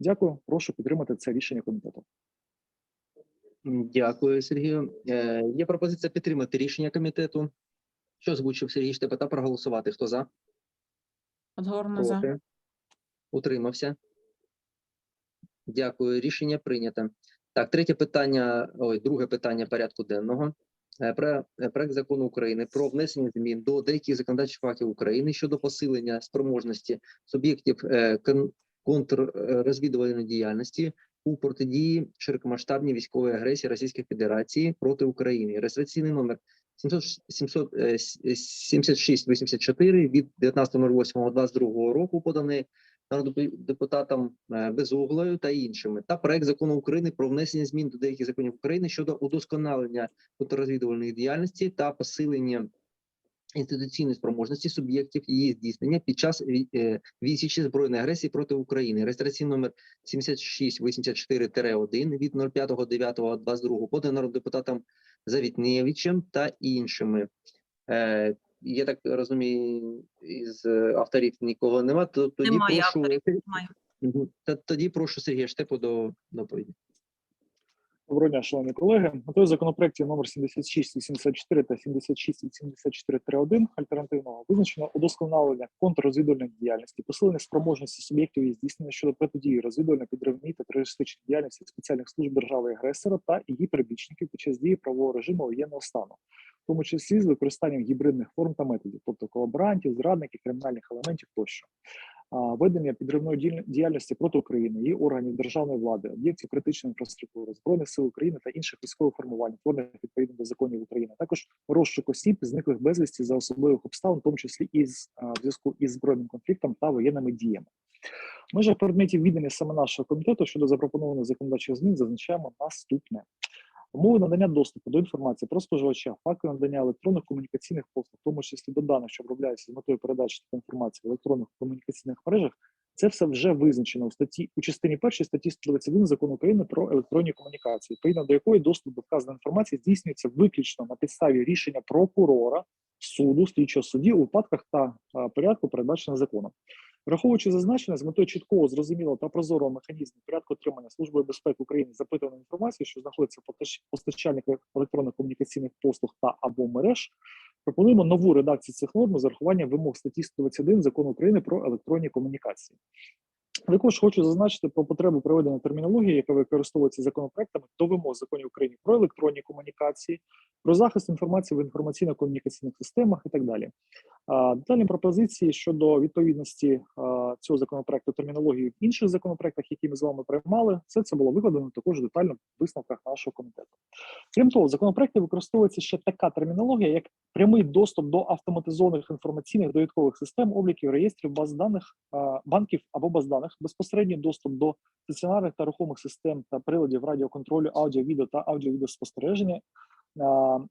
Дякую. Прошу підтримати це рішення комітету. Дякую, Сергію. Е, Є пропозиція підтримати рішення комітету. Що озвучив Сергій Штепета, проголосувати. Хто за? Подгорна за. Проти? Утримався. Дякую. Рішення прийнято. Так, третє питання, ой, друге питання порядку денного. Е, Про е, проект закону України про внесення змін до деяких законодавчих актів України щодо посилення спроможності суб'єктів е, кон- контррозвідувальної діяльності у протидії широкомасштабній військової агресії Російської Федерації проти України. Реєстраційний номер 700 700, е, е, 7684 від 19.08.22 року поданий народним депутатом е, Безуглою та іншими, та проект закону України про внесення змін до деяких законів України щодо удосконалення контррозвідувальної діяльності та посилення інституційної спроможності суб'єктів її здійснення під час е, відсічі збройної агресії проти України. Реєстраційний номер 7684-1 від 05.09.22 поданий народним депутатом Завітневичем та іншими. Е, я так розумію, із авторів нікого немає. То тоді Немає прошу авторів, немає. Тоді прошу Сергія Штепу до доповіді. Доброго дня, шановні колеги. Метою законопроектів номер 7684 та 7684-1 альтернативного визначено удосконалення контррозвідувальної діяльності, посилення спроможності суб'єктів її здійснення щодо протидії розвідувально підривній та терористичній діяльності спеціальних служб держави агресора та її прибічників під час дії правового режиму воєнного стану, в тому числі з використанням гібридних форм та методів, тобто колаборантів, зрадників, кримінальних елементів тощо. Ведення підривної діяль- діяльності проти України, її органів державної влади, об'єктів критичної інфраструктури, збройних сил України та інших військових формувань, створених відповідно до законів України, також розшук осіб, зниклих безвісті за особливих обставин, в тому числі із в зв'язку із збройним конфліктом та воєнними діями. В межах предметів відання саме нашого комітету щодо запропонованих законодавчих змін зазначаємо наступне. Умови надання доступу до інформації про споживача, факти надання електронних комунікаційних послуг, в тому числі до даних, що обробляються з метою передачі такої інформації в електронних комунікаційних мережах, це все вже визначено у статті у частині першій статті 121 закону України про електронні комунікації, відповідно до якої доступ до вказаної інформації здійснюється виключно на підставі рішення прокурора, суду, слідчого судді у випадках та порядку, передбачених законом. Враховуючи зазначене, з метою чіткого, зрозумілого та прозорого механізму порядку отримання Службою безпеки України запитаної інформації, що знаходиться в постач- постачальниках електронних комунікаційних послуг та або мереж, пропонуємо нову редакцію цих норм з урахуванням вимог статті 121 закону України про електронні комунікації. Також хочу зазначити про потребу приведення термінології, яка використовується законопроектами до вимог законів України про електронні комунікації, про захист інформації в інформаційно-комунікаційних системах і так далі. Детальні пропозиції щодо відповідності цього законопроекту термінології в інших законопроектах, які ми з вами приймали, все це було викладено також детально в висновках нашого комітету. Крім того, в законопроекті використовується ще така термінологія, як прямий доступ до автоматизованих інформаційних довідкових систем, обліків реєстрів, баз даних банків або баз даних, безпосередній доступ до стаціонарних та рухомих систем та приладів радіоконтролю, аудіо, відео та аудіо-відеоспостереження,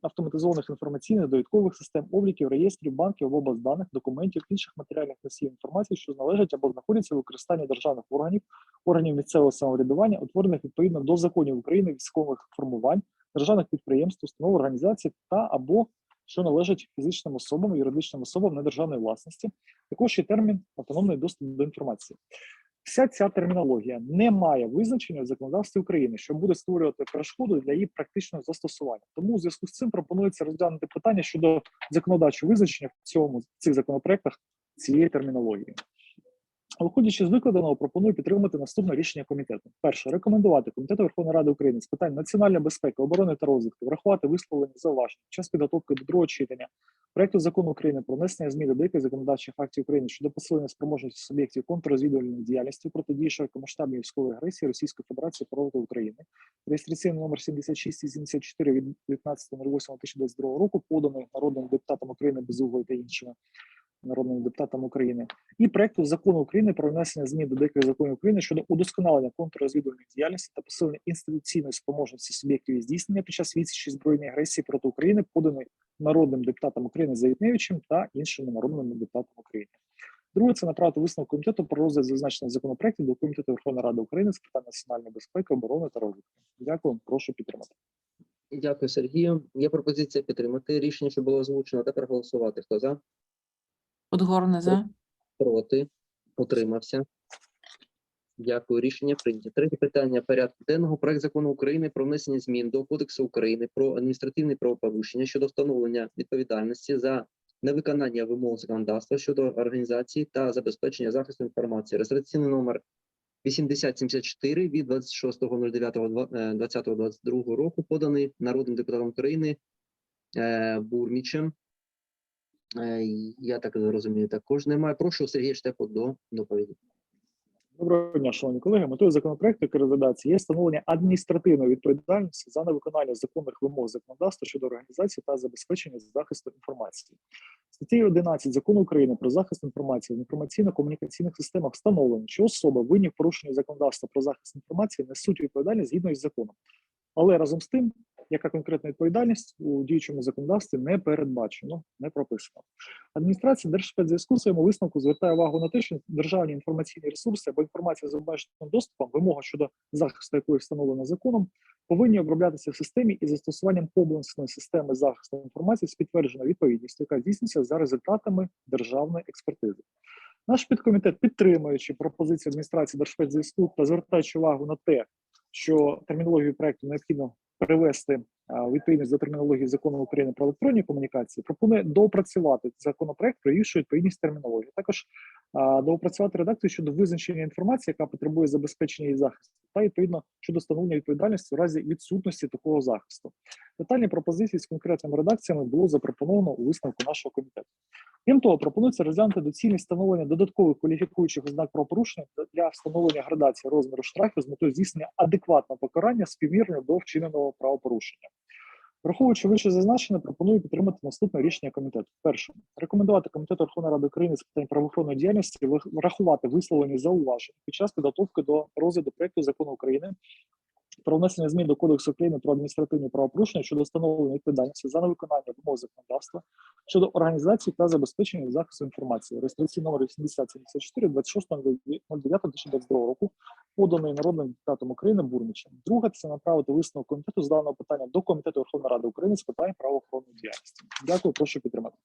автоматизованих інформаційних довідкових систем, обліків, реєстрів, банків або баз даних, документів, інших матеріальних носіїв інформації, що належать або знаходяться в використанні державних органів, органів місцевого самоврядування, утворених відповідно до законів України, військових формувань, державних підприємств, установ, організацій та або що належать фізичним особам, юридичним особам недержавної власності, також є термін автономний доступ до інформації. Вся ця термінологія не має визначення в законодавстві України, що буде створювати перешкоду для її практичного застосування. Тому у зв'язку з цим пропонується розглянути питання щодо законодавчого визначення в цьому в цих законопроектах цієї термінології. Виходячи з викладеного, пропоную підтримати наступне рішення комітету. Перше рекомендувати комітету Верховної Ради України з питань національної безпеки, оборони та розвитку, врахувати висловлені зауваження під час підготовки до другого читання проекту закону України про внесення змін до деяких законодавчих актів України щодо посилення спроможності суб'єктів контррозвідувальної діяльності протидії широкомасштабній військової агресії Російської Федерації проти України, реєстраційний номер 7674 від 19.08.2022 року, поданий народним депутатом України Безуглою та іншими народними депутатами України, і проекту закону України про внесення змін до деяких законів України щодо удосконалення контррозвідувальної діяльності та посилення інституційної спроможності суб'єктів здійснення під час відсічі збройної агресії проти України, поданий народним депутатом України Завітневичем та іншими народними депутатами України. Друге, це направити висновок комітету про розгляд зазначених законопроектів до комітету Верховної Ради України з питань національної безпеки, оборони та розвитку. Дякую, прошу підтримати. Дякую, Сергію. Є пропозиція підтримати рішення, що було озвучено, та проголосувати. Хто за? Подгорна за. Проти? Утримався. Дякую. Рішення прийнято. Третє питання порядку денного. Проект закону України про внесення змін до Кодексу України про адміністративні правопорушення щодо встановлення відповідальності за невиконання вимог законодавства щодо організації та забезпечення захисту інформації. Реєстраційний номер 8074 від 26.09.2022 року, поданий народним депутатом України е, Бурмічем. Е, Я так розумію, також немає. Прошу Сергія Штепу до доповіді. Доброго дня, шановні колеги. Метою законопроекту, розглядається, є встановлення адміністративної відповідальності за невиконання законних вимог законодавства щодо організації та забезпечення захисту інформації. Статтею 11 закону України про захист інформації в інформаційно-комунікаційних системах встановлено, що особи винні в порушенні законодавства про захист інформації несуть відповідальність згідно із законом. Але разом з тим, яка конкретна відповідальність у діючому законодавстві не передбачено, не прописано. Адміністрація Держспецзв'язку в своєму висновку звертає увагу на те, що державні інформаційні ресурси або інформація з обмеженим доступом, вимога щодо захисту якої встановлена законом, повинні оброблятися в системі із застосуванням комплексної системи захисту інформації з підтвердженою відповідністю, яка здійснюється за результатами державної експертизи. Наш підкомітет, підтримуючи пропозиції адміністрації Держспецзв'язку та звертаючи увагу на те, що термінологію проекту необхідно привести відповідність до термінології закону України про електронні комунікації, пропонує доопрацювати законопроект, привівши відповідність термінології. Також доопрацювати редакцію щодо визначення інформації, яка потребує забезпечення її захисту, та відповідно щодо встановлення відповідальності у разі відсутності такого захисту. Детальні пропозиції з конкретними редакціями було запропоновано у висновку нашого комітету. Крім того, пропонується розглянути доцільність встановлення додаткових кваліфікуючих ознак правопорушення для встановлення градації розміру штрафів з метою здійснення адекватного покарання співмірно до вчиненого правопорушення. Враховуючи вище зазначене, пропоную підтримати наступне рішення комітету. Перше, рекомендувати комітету Верховної Ради України з питань правоохоронної діяльності врахувати висловлені зауваження під час підготовки до розгляду проекту закону України про внесення змін до Кодексу України про адміністративні правопорушення щодо встановлення відповідальності за невиконання вимог законодавства щодо організації та забезпечення захисту інформації. Реєстраційний номер 8074 26.09.2022 року, поданий народним депутатом України Бурмічем. Друге це направити висновок комітету з даного питання до комітету Верховної Ради України з питань правоохоронної діяльності. Дякую, прошу підтримати.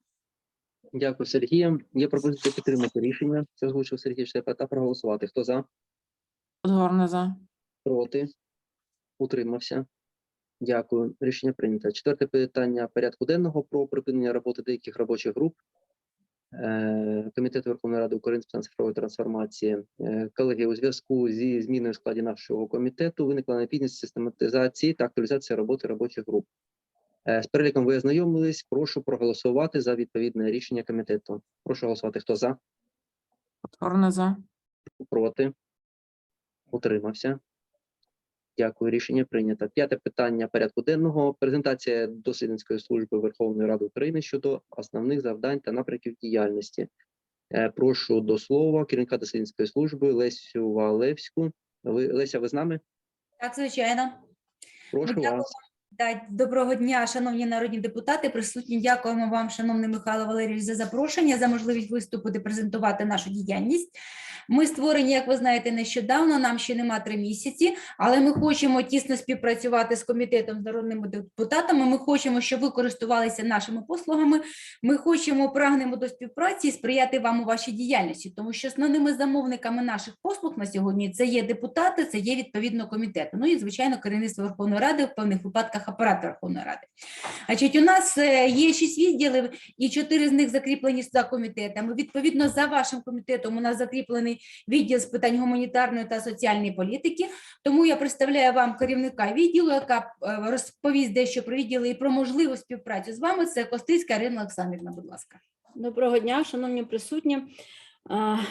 Дякую, Сергія. Є пропозиція підтримати рішення. Це озвучив Сергій Штепа та проголосувати. Хто за? Подгорна за. Проти? Утримався. Дякую. Рішення прийнято. Четверте питання порядку денного про припинення роботи деяких робочих груп. Е, Комітету Верховної Ради України з питань цифрової трансформації. Е, Колеги, у зв'язку зі зміною в складі нашого комітету виникла необхідність систематизації та актуалізації роботи робочих груп. Е, З переліком ви ознайомились. Прошу проголосувати за відповідне рішення комітету. Прошу голосувати. Хто за? Подгорна за. Проти? Утримався. Дякую. Рішення прийнято. П'яте питання порядку денного. Презентація дослідницької служби Верховної Ради України щодо основних завдань та напрямків діяльності. Е, Прошу до слова керівника дослідницької служби Лесю Валевську. Ви, Леся, ви з нами? Так, звичайно. Прошу Дякую. вас. Доброго дня, шановні народні депутати. Присутні, дякуємо вам, шановний Михайло Валерійович, за запрошення, за можливість виступити, презентувати нашу діяльність. Ми створені, як ви знаєте, нещодавно. Нам ще нема три місяці, але ми хочемо тісно співпрацювати з комітетом з народними депутатами. Ми хочемо, щоб ви користувалися нашими послугами. Ми хочемо прагнемо до співпраці і сприяти вам у вашій діяльності, тому що основними замовниками наших послуг на сьогодні це є депутати, це є відповідно комітети. Ну і звичайно, керівництво Верховної Ради в певних випадках апарат Верховної Ради. Значить, у нас е, є шість відділів, і чотири з них закріплені за комітетами. Відповідно, за вашим комітетом у нас закріплений відділ з питань гуманітарної та соціальної політики. Тому я представляю вам керівника відділу, яка е, розповість дещо про відділи і про можливу співпрацю з вами. Це Костицька Ірина Олександрівна. Будь ласка. Доброго дня, шановні присутні.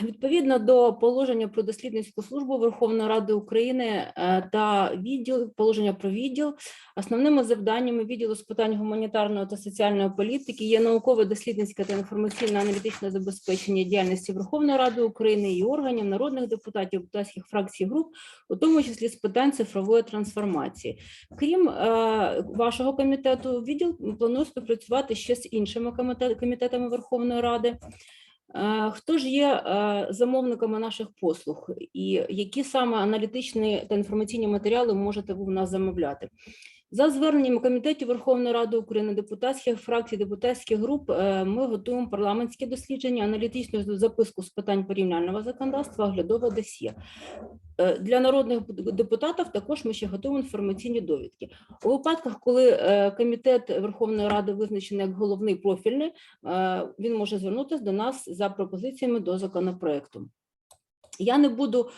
Відповідно до положення про дослідницьку службу Верховної Ради України е, та відділ положення про відділ, основними завданнями відділу з питань гуманітарної та соціальної політики є наукове дослідницьке та інформаційно-аналітичне забезпечення діяльності Верховної Ради України і органів народних депутатів, депутатських фракцій груп, у тому числі з питань цифрової трансформації. Крім е, вашого комітету, відділ планує співпрацювати ще з іншими комітетами Верховної Ради. Е, Хто ж є е, замовниками наших послуг, і які саме аналітичні та інформаційні матеріали можете ви в нас замовляти? За зверненням комітетів Верховної Ради України, депутатських фракцій, депутатських груп, е, ми готуємо парламентські дослідження, аналітичну записку з питань порівняльного законодавства, оглядове досьє. Е, Для народних депутатів також ми ще готуємо інформаційні довідки. У випадках, коли е, комітет Верховної Ради визначений як головний профільний, е, він може звернутися до нас за пропозиціями до законопроекту. Я не буду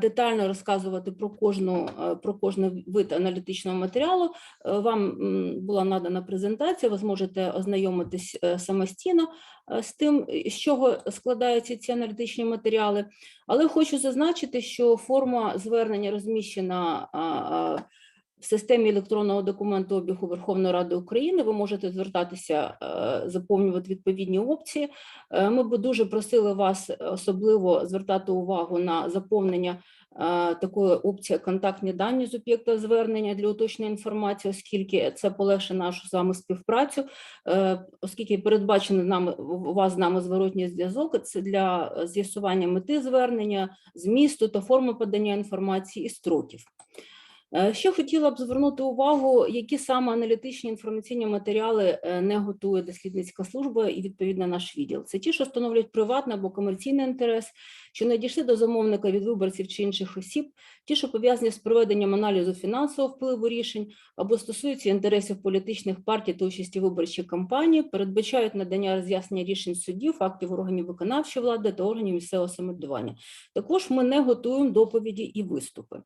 детально розказувати про кожну е, про кожний вид аналітичного матеріалу. Е, Вам була надана презентація, ви зможете ознайомитись е, самостійно е, з тим, з чого складаються ці аналітичні матеріали. Але хочу зазначити, що форма звернення розміщена в системі електронного документообігу Верховної Ради України. Ви можете звертатися, е, заповнювати відповідні опції. Е, Ми б дуже просили вас особливо звертати увагу на заповнення е, такої опції контактні дані з об'єкта звернення для уточнення інформації, оскільки це полегшить нашу з вами співпрацю, оскільки передбачений нами у вас з нами зворотній зв'язок. Це для з'ясування мети звернення, змісту та форми подання інформації і строків. Е, Ще хотіла б звернути увагу, які саме аналітичні інформаційні матеріали е, не готує дослідницька служба і відповідно наш відділ. Це ті, що становлять приватний або комерційний інтерес, що надійшли до замовника від виборців чи інших осіб, ті, що пов'язані з проведенням аналізу фінансового впливу рішень або стосуються інтересів політичних партій та участі в виборчій кампанії, передбачають надання роз'яснення рішень судів, актів органів виконавчої влади та органів місцевого самоврядування. Також ми не готуємо доповіді і виступи.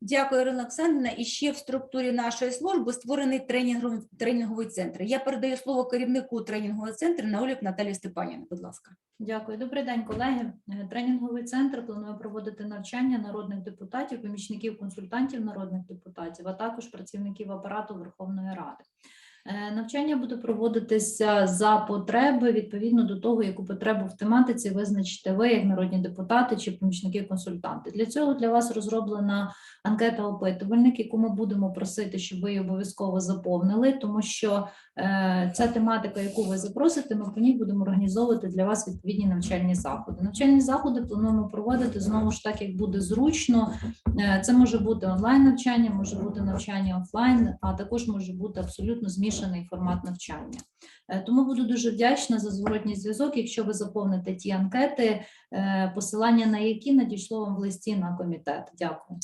Дякую, Ірина Олександрівна. І ще в структурі нашої служби створений тренінговий, тренінговий центр. Я передаю слово керівнику тренінгового центру Наолік Наталії Степанівні. Будь ласка. Дякую. Добрий день, колеги. Е, Тренінговий центр планує проводити навчання народних депутатів, помічників консультантів народних депутатів, а також працівників апарату Верховної Ради. Е, Навчання буде проводитися за потреби відповідно до того, яку потребу в тематиці визначите ви, як народні депутати чи помічники-консультанти. Для цього для вас розроблена анкета опитувальник, яку ми будемо просити, щоб ви її обов'язково заповнили, тому що е, ця тематика, яку ви запросите, ми по ній будемо організовувати для вас відповідні навчальні заходи. Навчальні заходи плануємо проводити знову ж так, як буде зручно. Е, Це може бути онлайн навчання, може бути навчання офлайн, а також може бути абсолютно змішаний формат навчання. Е, Тому буду дуже вдячна за зворотній зв'язок, якщо ви заповните ті анкети, е, посилання на які надійшло вам в листі на комітет. Дякую.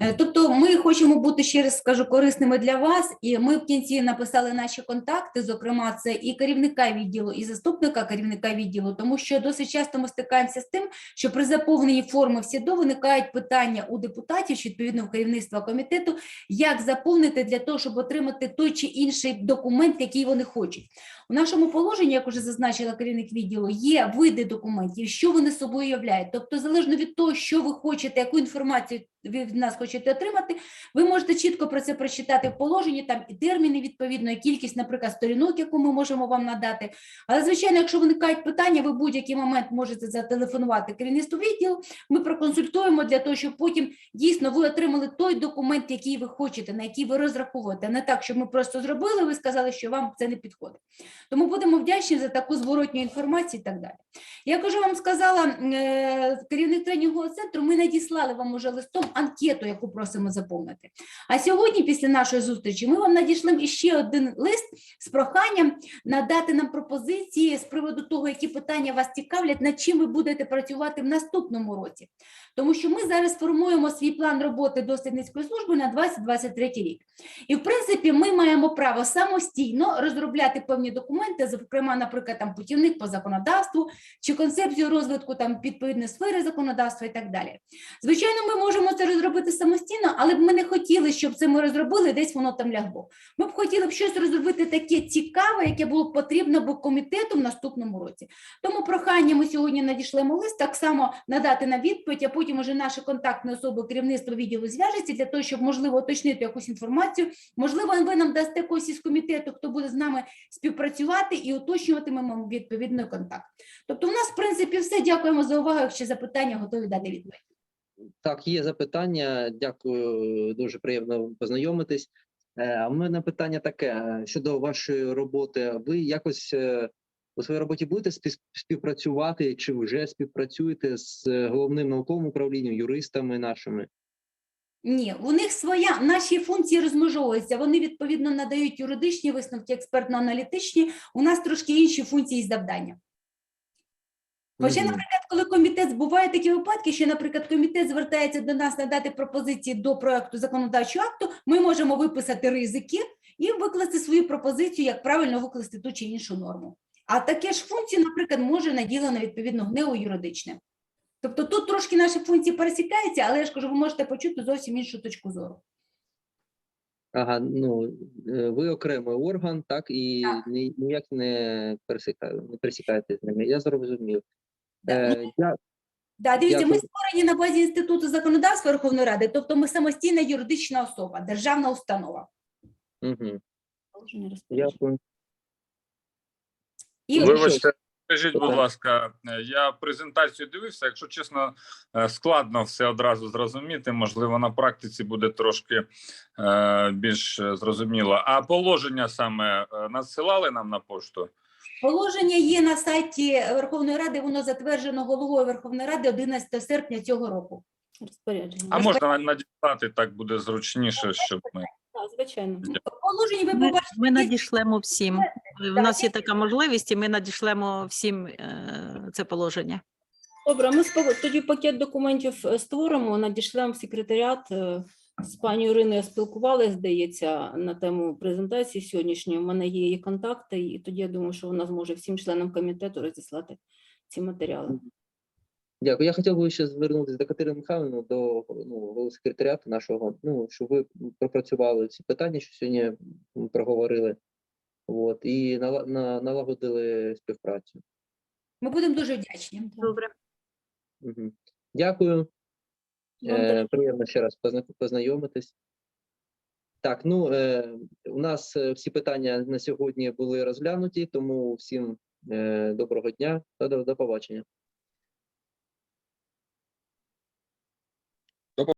Е, Тобто ми хочемо бути ще раз скажу корисними для вас, і ми в кінці написали наші контакти. Зокрема, це і керівника відділу, і заступника керівника відділу, тому що досить часто ми стикаємося з тим, що при заповненні форми всіду виникають питання у депутатів, чи відповідно в керівництва комітету, як заповнити для того, щоб отримати той чи інший документ, який вони хочуть. У нашому положенні, як уже зазначила керівник відділу, є види документів, що вони собою являють. Тобто, залежно від того, що ви хочете, яку інформацію від нас хочете отримати, ви можете чітко про це прочитати в положенні, там і терміни відповідно, і кількість, наприклад, сторінок, яку ми можемо вам надати. Але, звичайно, якщо виникають питання, ви в будь-який момент можете зателефонувати керівництву відділу. Ми проконсультуємо для того, щоб потім дійсно ви отримали той документ, який ви хочете, на який ви розраховуєте. Не так, щоб ми просто зробили, ви сказали, що вам це не підходить. Тому будемо вдячні за таку зворотню інформацію і так далі. Як уже вам сказала е, керівник тренінгового центру, ми надіслали вам уже листом анкету, яку просимо заповнити. А сьогодні, після нашої зустрічі, ми вам надійшли іще один лист з проханням надати нам пропозиції з приводу того, які питання вас цікавлять, над чим ви будете працювати в наступному році. Тому що ми зараз формуємо свій план роботи дослідницької служби на 2023 рік. І, в принципі, ми маємо право самостійно розробляти певні документи, зокрема, наприклад, там путівник по законодавству чи концепцію розвитку там відповідної сфери законодавства і так далі. Звичайно, ми можемо це розробити самостійно, але б ми не хотіли, щоб це ми розробили, десь воно там лягло. Ми б хотіли б щось розробити таке цікаве, яке було б потрібно б комітету в наступному році. Тому прохання ми сьогодні надішлемо лист, так само надати на відповідь, а потім уже наші контактні особи керівництва відділу зв'яжеться для того, щоб можливо уточнити якусь інформацію. Можливо, ви нам дасте когось із комітету, хто буде з нами співпрацювати і уточнюватимемо відповідний контакт. Тобто, у нас в принципі все. Дякуємо за увагу. Якщо запитання, готові дати відповідь. Так, є запитання. Дякую, дуже приємно познайомитись. Е, А в мене питання таке е, щодо вашої роботи. Ви якось е, у своїй роботі будете співпрацювати чи вже співпрацюєте з головним науковим управлінням, юристами нашими? Ні, у них своя наші функції розмежовуються. Вони відповідно надають юридичні висновки, експертно-аналітичні. У нас трошки інші функції і завдання. Хоча, наприклад, коли комітет буває такі випадки, що, наприклад, комітет звертається до нас надати пропозиції до проекту законодавчого акту, ми можемо виписати ризики і викласти свою пропозицію, як правильно викласти ту чи іншу норму. А таке ж функцію, наприклад, може наділено відповідно ГНЕУ юридичне. Тобто тут трошки наші функції пересікаються, але я ж кажу, ви можете почути зовсім іншу точку зору. Ага, ну е, ви окремий орган, так і Так. ніяк не пересікає, не пересікаєте з ними. Я зрозумів. Да, Е, я, Да, дивіться, ми створені на базі інституту законодавства Верховної Ради, тобто ми самостійна юридична особа, державна установа. угу, дякую. І Вибачте, скажіть, будь ласка, е, я презентацію дивився. Якщо чесно, е, складно все одразу зрозуміти. Можливо, на практиці буде трошки е, більш е, зрозуміло. А положення саме надсилали нам на пошту? Положення є на сайті Верховної Ради, воно затверджено головою Верховної Ради 11 серпня цього року. Розпорядження. А можна надіслати, так буде зручніше, щоб ми. Так, звичайно. Положення ви Ми, побачите. ми надішлемо всім. Так, нас є є- така можливість, і ми надішлемо всім е, це положення. Добре, ми спо- тоді пакет документів е, створимо, надішлемо в секретаріат. е, З пані Іриною спілкувалися, здається, на тему презентації сьогоднішньої. У мене є її контакти, і тоді я думаю, що вона зможе всім членам комітету розіслати ці матеріали. Дякую. Я хотів би ще звернутися до Катерини Михайловни, до ну, голови секретаріату нашого. Ну, щоб ви пропрацювали ці питання, що сьогодні проговорили. От, і налагодили співпрацю. Ми будемо дуже вдячні. Добре. Угу. Дякую. Вам Е, приємно ще раз позна- познайомитись. Так, ну е, у нас е, всі питання на сьогодні були розглянуті, тому всім е, доброго дня та до, до побачення.